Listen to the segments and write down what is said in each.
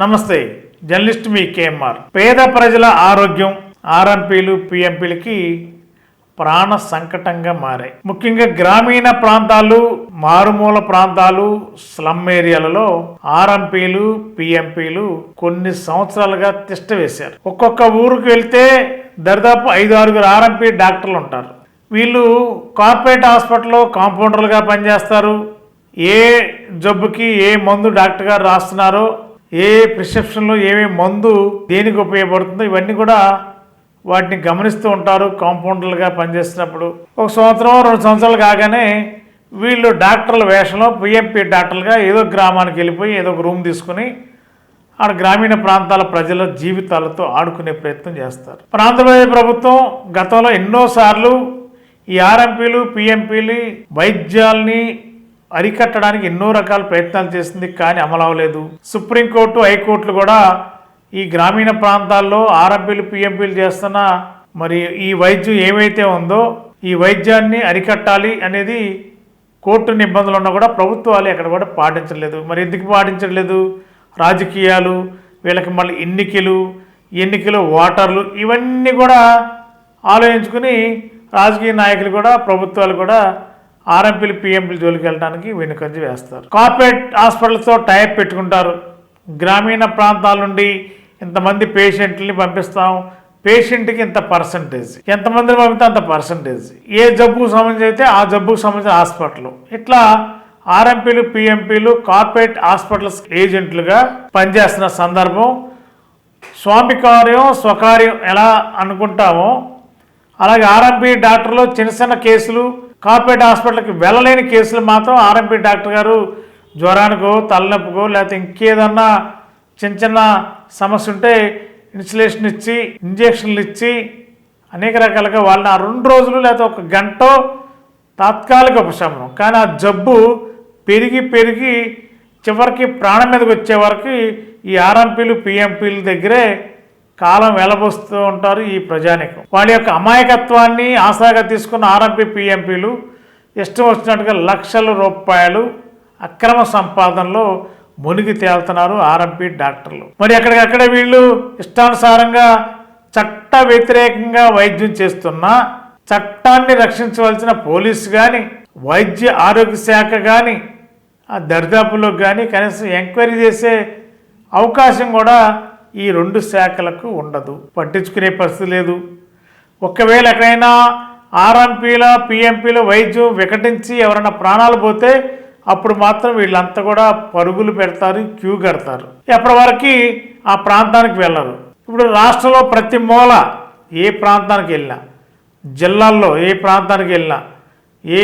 నమస్తే జర్నలిస్ట్ మీ కేఎంఆర్. పేద ప్రజల ఆరోగ్యం ఆర్ఎంపీలు పిఎంపీలకి ప్రాణ సంకటంగా మారాయి. ముఖ్యంగా గ్రామీణ ప్రాంతాలు మారుమూల ప్రాంతాలు స్లమ్ ఏరియాలలో ఆర్ఎంపీలు పిఎంపీలు కొన్ని సంవత్సరాలుగా తిష్ట వేశారు. ఒక్కొక్క ఊరికి వెళ్తే దరిదాపు ఐదు ఆరుగురు ఆర్ఎంపీ డాక్టర్లు ఉంటారు వీళ్ళు కార్పొరేట్ హాస్పిటల్లో కాంపౌండర్లుగా పనిచేస్తారు. ఏ జబ్బుకి ఏ మందు డాక్టర్ గారు రాస్తున్నారో ఏ ప్రిస్క్రిప్షన్లో ఏమేమి మందు దేనికి ఉపయోగపడుతుందో ఇవన్నీ కూడా వాటిని గమనిస్తూ ఉంటారు కాంపౌండర్లుగా పనిచేస్తున్నప్పుడు. ఒక సంవత్సరం రెండు సంవత్సరాలు కాగానే వీళ్ళు డాక్టర్ల వేషంలో పిఎంపీ డాక్టర్లుగా ఏదో గ్రామానికి వెళ్ళిపోయి ఏదో ఒక రూమ్ తీసుకుని ఆడ గ్రామీణ ప్రాంతాల ప్రజల జీవితాలతో ఆడుకునే ప్రయత్నం చేస్తారు. ఆంధ్రప్రదేశ్ ప్రభుత్వం గతంలో ఎన్నోసార్లు ఈ ఆర్ఎంపీలు పిఎంపీలు వైద్యాల్ని అరికట్టడానికి ఎన్నో రకాల ప్రయత్నాలు చేసింది కానీ అమలు అవ్వలేదు. సుప్రీంకోర్టు హైకోర్టులు కూడా ఈ గ్రామీణ ప్రాంతాల్లో ఆర్ఎంపీలు పిఎంపీలు చేస్తున్న మరి ఈ వైద్యం ఏమైతే ఉందో ఈ వైద్యాన్ని అరికట్టాలి అనేది కోర్టు నిబంధనలు ఉన్నా కూడా ప్రభుత్వాలు ఎక్కడ కూడా పాటించలేదు. మరి ఎందుకు పాటించట్లేదు రాజకీయాలు వీళ్ళకి మళ్ళీ ఎన్నికలు ఎన్నికలు ఓటర్లు ఇవన్నీ కూడా ఆలోచించుకుని రాజకీయ నాయకులు కూడా ప్రభుత్వాలు కూడా ఆర్ఎంపీలు పిఎంపీలు జోలికి వెళ్ళడానికి వెనుకంజి వేస్తారు. కార్పొరేట్ హాస్పిటల్స్తో టైప్ పెట్టుకుంటారు. గ్రామీణ ప్రాంతాల నుండి ఇంతమంది పేషెంట్ని పంపిస్తాం. పేషెంట్కి ఇంత పర్సంటేజ్. ఎంతమందిని పంపితే అంత పర్సంటేజ్. ఏ జబ్బుకు సంబంధించి అయితే ఆ జబ్బుకు సంబంధించిన హాస్పిటల్. ఇట్లా ఆర్ఎంపీలు పిఎంపీలు కార్పొరేట్ హాస్పిటల్స్ ఏజెంట్లుగా పనిచేస్తున్న సందర్భం స్వామి కార్యం స్వకార్యం ఎలా అనుకుంటామో అలాగే ఆర్ఎంపీ డాక్టర్లు చిన్న చిన్న కేసులు కార్పొరేట్ హాస్పిటల్కి వెళ్ళలేని కేసులు మాత్రం ఆర్ఎంపీ డాక్టర్ గారు జ్వరానికో తలనొప్పికో లేకపోతే ఇంకేదన్నా చిన్న చిన్న సమస్య ఉంటే ఇన్సులేషన్ ఇచ్చి ఇంజెక్షన్లు ఇచ్చి అనేక రకాలుగా వాళ్ళని ఆ రెండు రోజులు లేకపోతే ఒక గంట తాత్కాలిక ఉపశమనం. కానీ ఆ జబ్బు పెరిగి పెరిగి చివరికి ప్రాణం మీదకి వచ్చే వరకు ఈ ఆర్ఎంపీలు పిఎంపీల దగ్గరే కాలం వెలబోస్తూ ఉంటారు ఈ ప్రజానికం. వాళ్ళ యొక్క అమాయకత్వాన్ని ఆశగా తీసుకున్న ఆర్ఎంపీ పిఎంపీలు ఇష్టం వచ్చినట్టుగా లక్షల రూపాయలు అక్రమ సంపాదనలో మునిగి తేలుతున్నారు ఆర్ఎంపీ డాక్టర్లు. మరి ఎక్కడికక్కడ వీళ్ళు ఇష్టానుసారంగా చట్ట వ్యతిరేకంగా వైద్యం చేస్తున్నా చట్టాన్ని రక్షించవలసిన పోలీసు కానీ వైద్య ఆరోగ్య శాఖ కానీ ఆ దరిదాపులకు కానీ కనీసం ఎంక్వైరీ చేసే అవకాశం కూడా ఈ రెండు శాఖలకు ఉండదు. పట్టించుకునే పరిస్థితి లేదు. ఒకవేళ ఎక్కడైనా ఆర్ఎంపీల పిఎంపీల వైద్యం వికటించి ఎవరైనా ప్రాణాలు పోతే అప్పుడు మాత్రం వీళ్ళంతా కూడా పరుగులు పెడతారు క్యూ కడతారు. ఎప్పటి వరకు ఆ ప్రాంతానికి వెళ్ళరు. ఇప్పుడు రాష్ట్రంలో ప్రతి మూల ఏ ప్రాంతానికి వెళ్ళినా జిల్లాల్లో ఏ ప్రాంతానికి వెళ్ళినా ఏ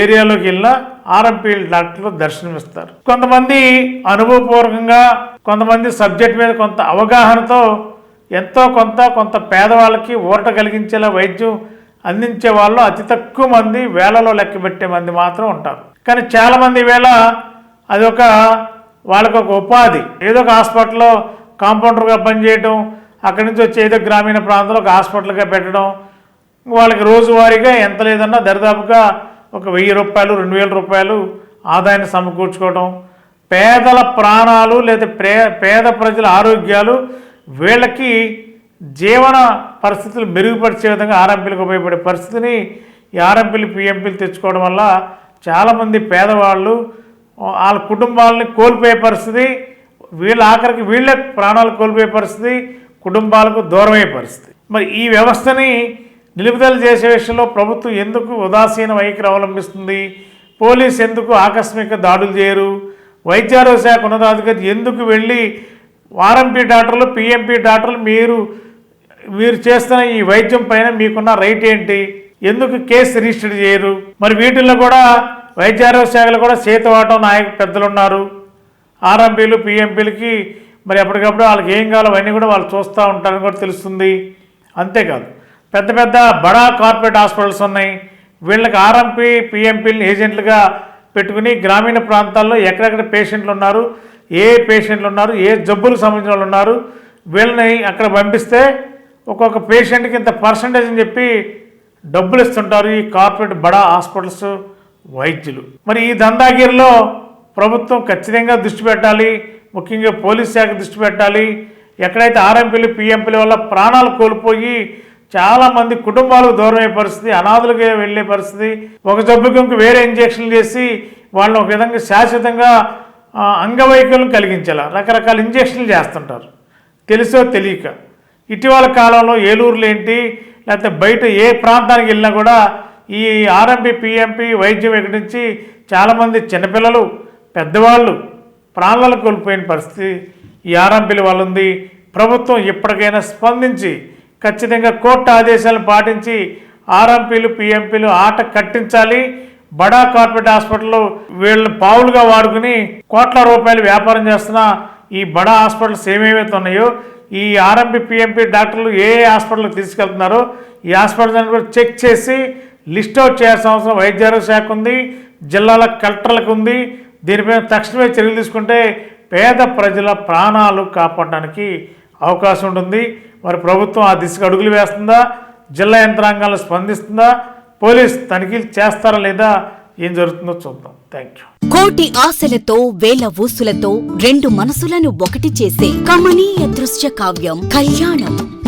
ఏరియాలోకి వెళ్ళినా ఆర్ఎంపీ డాక్టర్లు దర్శనమిస్తారు. కొంతమంది అనుభవపూర్వకంగా కొంతమంది సబ్జెక్ట్ మీద కొంత అవగాహనతో ఎంతో కొంత కొంత పేదవాళ్ళకి ఊరట కలిగించేలా వైద్యం అందించే వాళ్ళు అతి తక్కువ మంది వేలలో లెక్క పెట్టే మంది మాత్రం ఉంటారు. కానీ చాలామంది వేళ అది ఒక వాళ్ళకు ఒక ఉపాధి. ఏదో ఒక హాస్పిటల్లో కాంపౌండర్గా పనిచేయడం అక్కడి నుంచి వచ్చి ఏదో గ్రామీణ ప్రాంతంలో ఒక హాస్పిటల్గా పెట్టడం వాళ్ళకి రోజువారీగా ఎంత లేదన్నా దరిదాపుగా ఒక వెయ్యి రూపాయలు రెండు వేల రూపాయలు ఆదాయాన్ని సమకూర్చుకోవడం పేదల ప్రాణాలు లేదా ప్రే పేద ప్రజల ఆరోగ్యాలు వీళ్ళకి జీవన పరిస్థితులు మెరుగుపరిచే విధంగా ఆర్ఎంపీలకు ఉపయోగపడే పరిస్థితిని ఈ ఆర్ఎంపీలు పిఎంపీలు తెచ్చుకోవడం వల్ల చాలామంది పేదవాళ్ళు వాళ్ళ కుటుంబాలని కోల్పోయే పరిస్థితి వీళ్ళ ఆఖరికి వీళ్ళే ప్రాణాలు కోల్పోయే పరిస్థితి కుటుంబాలకు దూరమయ్యే పరిస్థితి. మరి ఈ వ్యవస్థని నిలుపుదల చేసే విషయంలో ప్రభుత్వం ఎందుకు ఉదాసీన వైఖరి అవలంబిస్తుంది? పోలీస్ ఎందుకు ఆకస్మిక దాడులు చేయరు? వైద్యారోగ్య శాఖ ఉన్నతాధికారి ఎందుకు వెళ్ళి ఆర్ఎంపీ డాక్టర్లు పిఎంపీ డాక్టర్లు మీరు మీరు చేస్తున్న ఈ వైద్యం పైన మీకున్న రైట్ ఏంటి? ఎందుకు కేసు రిజిస్టర్ చేయరు? మరి వీటిల్లో కూడా వైద్యారోగ్య శాఖలో కూడా చేతవాటం నాయక పెద్దలు ఉన్నారు ఆర్ఎంపీలు పిఎంపీలకి మరి ఎప్పటికప్పుడు వాళ్ళకి ఏం కావాలో అవన్నీ కూడా వాళ్ళు చూస్తూ ఉంటారని కూడా తెలుస్తుంది. అంతేకాదు పెద్ద పెద్ద బడా కార్పొరేట్ హాస్పిటల్స్ ఉన్నాయి. వీళ్ళకి ఆర్ఎంపీ పిఎంపీని ఏజెంట్లుగా పెట్టుకుని గ్రామీణ ప్రాంతాల్లో ఎక్కడెక్కడ పేషెంట్లు ఉన్నారు ఏ పేషెంట్లు ఉన్నారు ఏ జబ్బులకు సంబంధించిన వాళ్ళు ఉన్నారు వీళ్ళని అక్కడ పంపిస్తే ఒక్కొక్క పేషెంట్కి ఇంత పర్సంటేజ్ అని చెప్పి డబ్బులు ఇస్తుంటారు ఈ కార్పొరేట్ బడా హాస్పిటల్స్ వైద్యులు. మరి ఈ దందాగిరిలో ప్రభుత్వం ఖచ్చితంగా దృష్టి పెట్టాలి ముఖ్యంగా పోలీస్ శాఖ దృష్టి పెట్టాలి ఎక్కడైతే ఆర్ఎంపీలు పిఎంపీల వల్ల ప్రాణాలు కోల్పోయి చాలామంది కుటుంబాలకు దూరమయ్యే పరిస్థితి అనాథులుగా వెళ్ళే పరిస్థితి ఒక జబ్బుకి ఇంక వేరే ఇంజెక్షన్లు చేసి వాళ్ళని ఒక విధంగా శాశ్వతంగా అంగవైకల్యం కలిగించాల రకరకాల ఇంజెక్షన్లు చేస్తుంటారు. తెలుసో తెలియక. ఇటీవల కాలంలో ఏలూరులో ఏంటి లేకపోతే బయట ఏ ప్రాంతానికి వెళ్ళినా కూడా ఈ ఆర్ఎంపీ పిఎంపీ వైద్యం వికటించి చాలామంది చిన్నపిల్లలు పెద్దవాళ్ళు ప్రాణాలు కోల్పోయిన పరిస్థితి ఈ ఆర్ఎంపీల వల్ల ఉంది. ప్రభుత్వం ఇప్పటికైనా స్పందించి ఖచ్చితంగా కోర్టు ఆదేశాలను పాటించి ఆర్ఎంపీలు పిఎంపీలు ఆట కట్టించాలి. బడా కార్పొరేట్ హాస్పిటల్లో వీళ్ళని పావులుగా వాడుకుని కోట్ల రూపాయలు వ్యాపారం చేస్తున్న ఈ బడా హాస్పిటల్స్ ఏమేమైతే ఉన్నాయో ఈ ఆర్ఎంపీ పిఎంపీ డాక్టర్లు ఏ ఏ హాస్పిటల్కి తీసుకెళ్తున్నారో ఈ హాస్పిటల్స్ కూడా చెక్ చేసి లిస్ట్ అవుట్ చేయాల్సిన అవసరం వైద్యారోగ్య శాఖ ఉంది జిల్లాల కలెక్టర్లకు ఉంది. దీనిపైన తక్షణమే చర్యలు తీసుకుంటే పేద ప్రజల ప్రాణాలు కాపాడడానికి అవకాశం ఉంటుంది. మరి ప్రభుత్వం ఆ దిశగా అడుగులు వేస్తుందా? జిల్లా యంత్రాంగాలు స్పందిస్తుందా? పోలీస్ తనిఖీలు చేస్తారా లేదా? ఏం జరుగుతుందో చూద్దాం. థ్యాంక్ యూ కోటి ఆశలతో వేల ఊసులతో రెండు మనసులను ఒకటి చేసే కమనీయ దృశ్య కావ్యం కళ్యాణం.